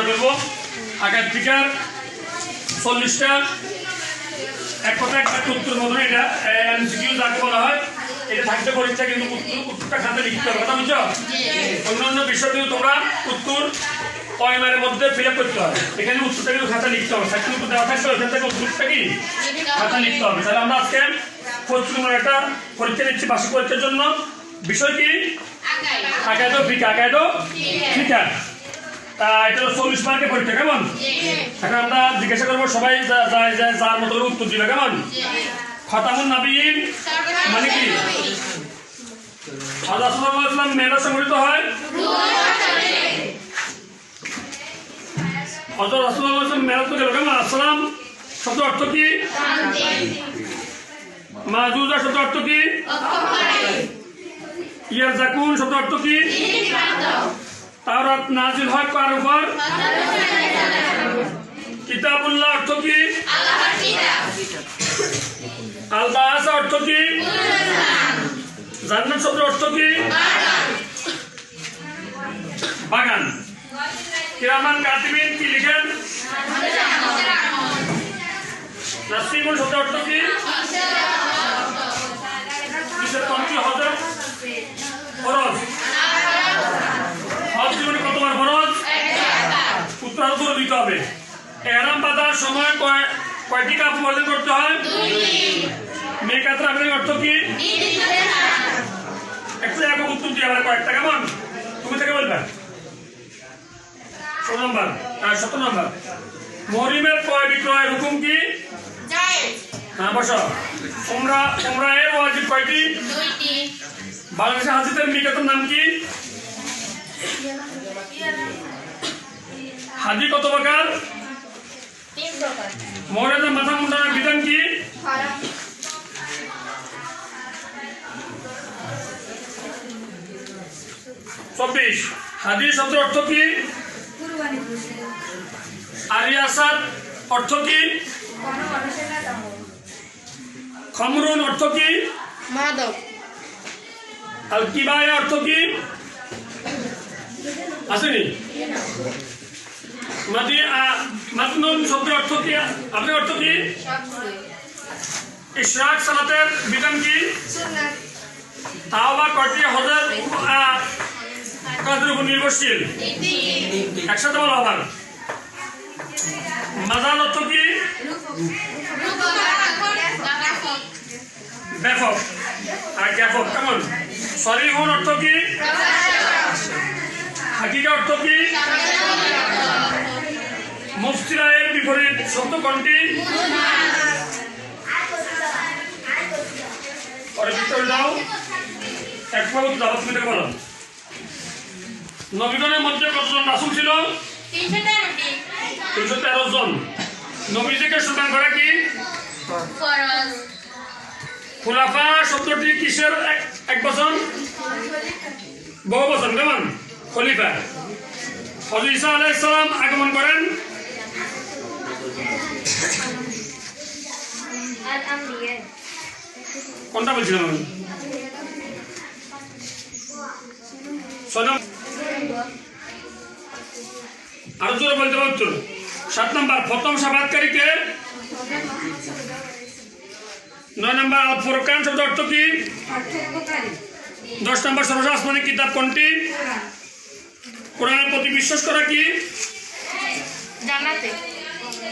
আলোচনা করব। আকার টিকার চল্লিশটা। এক কথা একটা উত্তর মতন এটা। এমসিকিউ যাকে বলা হয় এটা থাকতে পরীক্ষা কিন্তু উত্তর উত্তরটা খাতে লিখতে হবে কথা বুঝছ? অন্যান্য বিষয় কিন্তু তোমরা উত্তর পয়মারের মধ্যে ফিল আপ করতে হবে। এখানে উত্তরটা কিন্তু খাতা লিখতে হবে। সাক্ষী উত্তর দেওয়া থাকবে ওখান থেকে উত্তরটা কি? খাতা লিখতে হবে। তাহলে আমরা আজকে প্রচুর একটা পরীক্ষা দিচ্ছি বার্ষিক পরীক্ষার জন্য। বিষয় কি? আকায়দ ফিকা আকায়দ ফিকা। তা এটা হলো চল্লিশ মার্কের পরীক্ষা কেমন? এখন আমরা জিজ্ঞাসা করব সবাই যা- যা- যা- যার মতো করে উত্তর দিবে কেমন? খতামুন নাবিয়িন মানে কি? ওয়াসাল্লাম মেরাজ সংঘটিত হয়? রাসূলুল্লাহ সাল্লাল্লাহু আলাইহি তো গেল কেমন? আসসালাম। শব্দ অর্থ কি? মাজুজা শব্দ অর্থ কি? ইয়ার জাকুন শব্দ অর্থ কি? তাওরাত নাজিল হয় কার উপর? কিতাবুল্লাহ অর্থ কি? আল বাস অর্থ কি? জান্নাত শব্দের অর্থ কি? বাগান। কিরামান কাতিবিন কি লিখেন? নাসিমুল শব্দের অর্থ কি? হবে। এরাম বাঁধার সময় কয় কয়টি কাপ বর্জন করতে হয়? মেয়ে কাতরা আবেদন অর্থ কি? একটু এক উত্তর দিয়ে আবার কয়েকটা, কেমন? তুমি থেকে বলবে। ষোলো নম্বর, আর সতেরো নম্বর। মরিমের ক্রয় বিক্রয়ের হুকুম কি? হ্যাঁ বসো। তোমরা তোমরা এর ওয়াজিব কয়টি? বাংলাদেশের হাজিদের নিকেতন নাম কি? হাজি কত প্রকার? মহিলাদের মাথা মুন্ডানোর বিধান কি? চব্বিশ। হাদি শব্দের অর্থ কি? আরিয়াসাদ অর্থ কি? খমরুন অর্থ কি? মাদক। আল কিবায়া অর্থ কি? আসেনি? আ- মাতনুন শব্দের অর্থ কি? আপনার অর্থ কি? ইশরাক সালাতের বিধান কি? তাও বা কয়টি হজের কাজের উপর নির্ভরশীল? একসাথে বলা আবার। মাজাল অর্থ কি? ব্যাপক। আর ব্যাপক, কেমন? সরি হুন অর্থ কি? হাকিকা অর্থ কি? মুফতিরায়ের বিপরীত শব্দ কোনটি? পরে ভিতরে যাও একবার দাবাত মিটে বলো নবীগণের মধ্যে কতজন রাসুল ছিল? তিনশো তেরো জন। নবীজিকে সুলতান করে কি? খুলাফা শব্দটি কিসের এক- বচন? বহু বচন কেমন? খলিফা। হজরত ঈসা আলাইহিস আগমন করেন। কোনটা বলছিলাম আমি? ছয় আরও জোরে বলতে পারতো সাত নম্বর প্রথম সাবাদকারীকে নয় নম্বর আল ফুরকান শব্দ অর্থ কি? দশ নম্বর সর্বশেষ আসমানি কিতাব কোনটি? কোরআনের প্রতি বিশ্বাস করা কি? জানাতে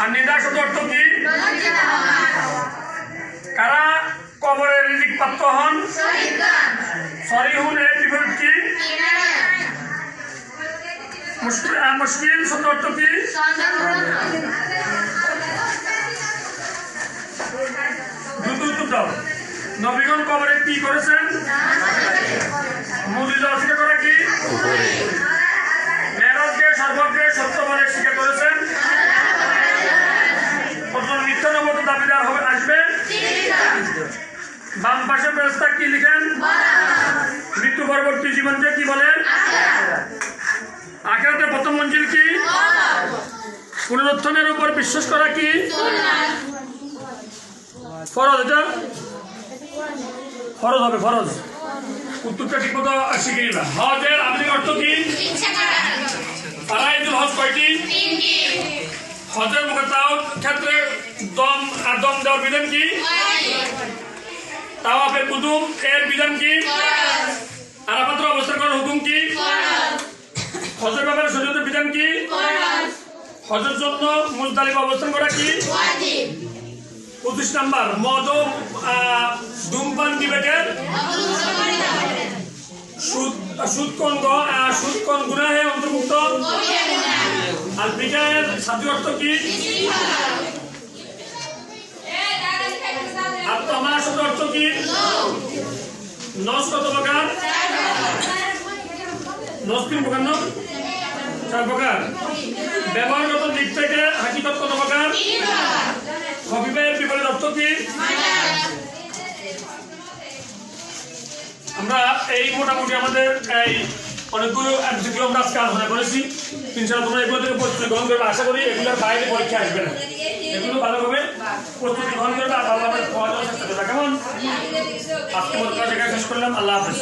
আর নিদা শব্দ অর্থ কি? কারা কবরের রিজিক প্রাপ্ত হন? সরি হুন এর বিপরীত কি মুশকিল শব্দ অর্থ কি? দ্রুত উত্তর দাও নবীগণ কবরে কি করেছেন? মুজিজা অস্বীকার করা কি? মেরাজকে সর্বগ্রে সত্য বলে স্বীকার করেছেন? বাম পাশে ব্যবস্থা কি লিখেন? মৃত্যু পরবর্তী জীবনকে কি বলেন? আখেরাতের প্রথম মঞ্জিল কি? পুনরুত্থানের উপর বিশ্বাস করা কি? ফরজ এটা? ফরজ হবে ফরজ। উত্তরটা ঠিক মতো শিখে নিবা। হজের আধুনিক অর্থ কি? ফারাইদুল হজ কয়টি? হজের মুখতাও ক্ষেত্রে দম আর দম দেওয়ার বিধান কি? তাওয়াফের কুদুম এর বিধান কি? আরাফাতের অবস্থান করার হুকুম কি? হজের ব্যাপারে শরীয়তের বিধান কি? হজের জন্য মুজদালিফা অবস্থান করা কি? পঁচিশ নাম্বার মদ ও, ধূমপান বিবেকের সুদ সুদ কোন গ- আহ, সুদ কোন গুনাহে অন্তর্ভুক্ত। আর বিজয়ের সাথী অর্থ কি আর তোমার সাথে অর্থ কি নস কত প্রকার নস তিন প্রকার চার প্রকার। ব্যবহারগত দিক থেকে হাকিকত কত প্রকার। হবিবের বিপরীত অর্থ আমরা এই মোটামুটি আমাদের এই অনেকগুলো এমসিকিউ আমরা আজকে আলোচনা করেছি। ইনশাআল্লাহ তোমরা এগুলো থেকে প্রস্তুতি গ্রহণ করবে। আশা করি এগুলোর বাইরে পরীক্ষা আসবে না। এগুলো ভালোভাবে প্রস্তুতি গ্রহণ করবে। আর ভালোভাবে পড়ার চেষ্টা করবে। কেমন? আজকে মতো শেষ করলাম। আল্লাহ হাফেজ।